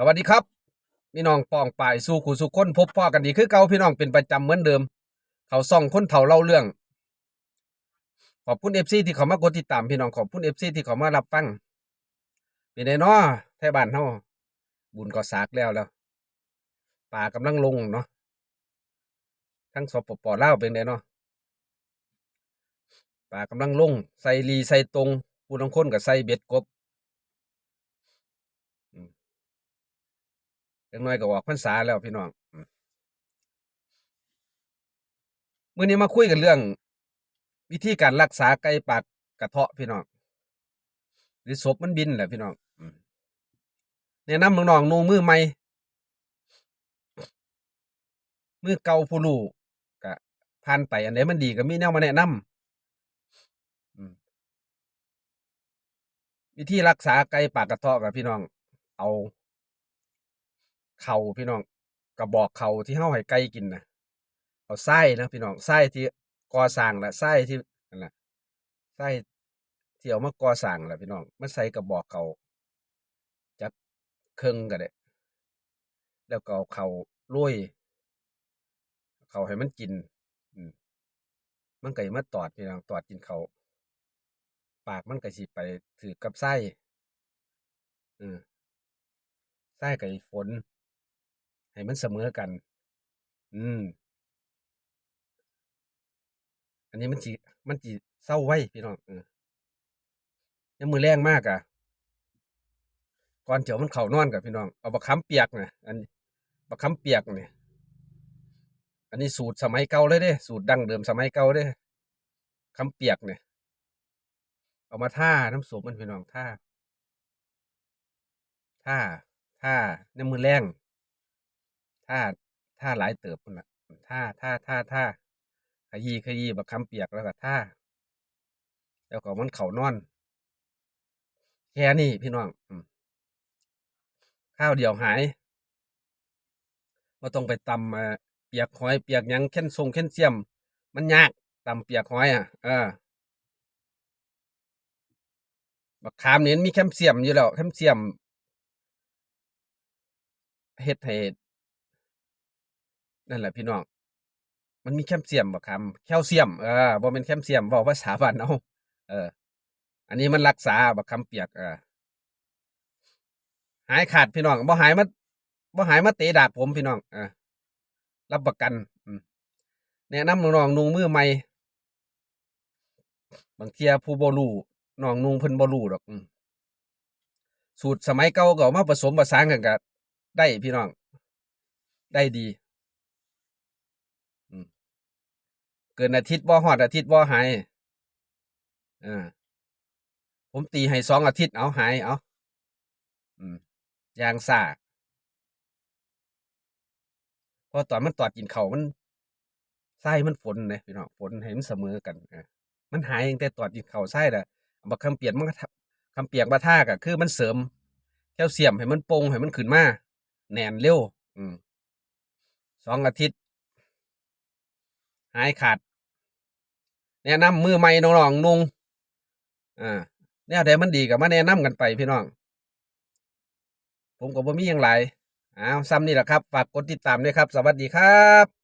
สวัสดีครับพี่น้องปองปายสู่ขู่สู่คนพบพ่อกันดีคือเก่าพี่น้องเป็นประจำเหมือนเดิม เขาส่องคนเถ่าเล่าเรื่อง ขอบคุณเอฟซีที่เขามากดติดตามพี่น้องขอบคุณเอฟซีที่เขามารับฟังเป็นไงเนาะไทยบ้านเฮาบุญก็สากแล้วแล้วป่ากำลังลงเนาะทั้งสปปล่าเป็นไงเนาะป่ากำลังลงใส่รีใส่ตรงผู้ลางคนกับใส่เบ็ดกบ จังน้อยก็ออกพรรษาแล้วพี่น้องอืมมื้อนี้มาคุยกันเรื่อง วิธีการรักษาไก่ปากกระเทาะพี่น้องหรือศพมันบินแหละพี่น้องอืมแนะนำน้องๆนูมือใหม่มือเก่าผู้รู้ก็ผ่านไปอันไหนมันดีก็มีแนวมาแนะนำวิธีรักษาไก่ปากกระเทาะกับพี่น้อง เอา เข่าพี่น้องกระบอกเข่าที่เฮาให้ไก่กินนะเอาไส้นะพี่น้องไส้ที่ก่อสร้างละไส้ที่นั่นแหละไส้ที่เอามาก่อสร้างแหละพี่น้องมาใส่กระบอกเข่าจักเครื่องก็ได้แล้วก็เอาเข่าโรยเข่าให้มันกินอืมันก็มาตอดพี่น้องตอดกินเขาปากมันก็สิไปถือกับไส้เออไส้ไกับฝน ให้มันเสมอกัน อืม อันนี้มันจีมันจีเศร้าไว้พี่น้องเออยังมือแรงมากอะก่อนเจียวมันเข่านอนกับพี่น้อง เอาบักคำเปียกนะอันบักคำเปียกเนี่ยอันนี้สูตรสมัยเก่าเลยเด้ สูตรดั้งเดิมสมัยเก่าเด้คำเปียกเนี่ย เอามาท่าน้ำส้มมันพี่น้องท่าท่าท่าในมือแรง ท่าท่าหลายเติบพุ่นละท่าท่าท่าท่าขยี้ขยี้บักคำเปียกแล้วก็ท่าแล้วก็มันเข่านอน แค่นี้พี่น้องข้าวเดียวหายมาต้องไปตำเอ่อเปียกหอยเปียกยังเค้นทรงเค้นเสียม มันยากตำเปียกหอยอะเออบักขามนี่ยมีแคลเซียมอยู่แล้วแคลเซียมเฮ็ดให้ นั่นแหละพี่น้อง มันมีแคลเซียมบักขามแคลเซียมเออบ่แม่นแคลเซียมเว้าภาษาบ้านเฮาเออ อันนี้มันรักษาบักคำเปียกเออหายขาดพี่น้องบ่หายมาบ่หายมาเตะดากผมพี่น้องเออรับประกันอืมแนะนำน้องนุ่งมือใหม่บางเทียผู้บ่รู้น้องนุ่งเพิ่นบ่รู้ดอกสูตรสมัยเก่าก็มาผสมผสานกันก็ได้พี่น้อง ได้ดี อืม เกินอาทิตย์บ่ฮอดอาทิตย์บ่หายอ่าผมตีให้สองอาทิตย์เอาหายเอาอืมยางซาพอตอนมันตอดกินเขามันไส้มันฝนเลยพี่น้องฝนให้มันเสมอกันอะมันหายตั้งแต่ตอดกินเขาไส้ละบักคำเปียกมันคำเปียกมาท่าก็คือมันเสริมแคลเซียมให้มันโปงให้มันขึ้นมาแน่นเร็ว อืมสองอาทิตย์ หายขาด แนะนำมือใหม่น้องๆนุ่งอ่าแนวใดมันดีกับมาแนะนำกันไปพี่น้อง ผมกับ่มีอยังไรอ้าวซ้ำนี่แหละครับ ฝากกดติดตามด้วยครับ สวัสดีครับ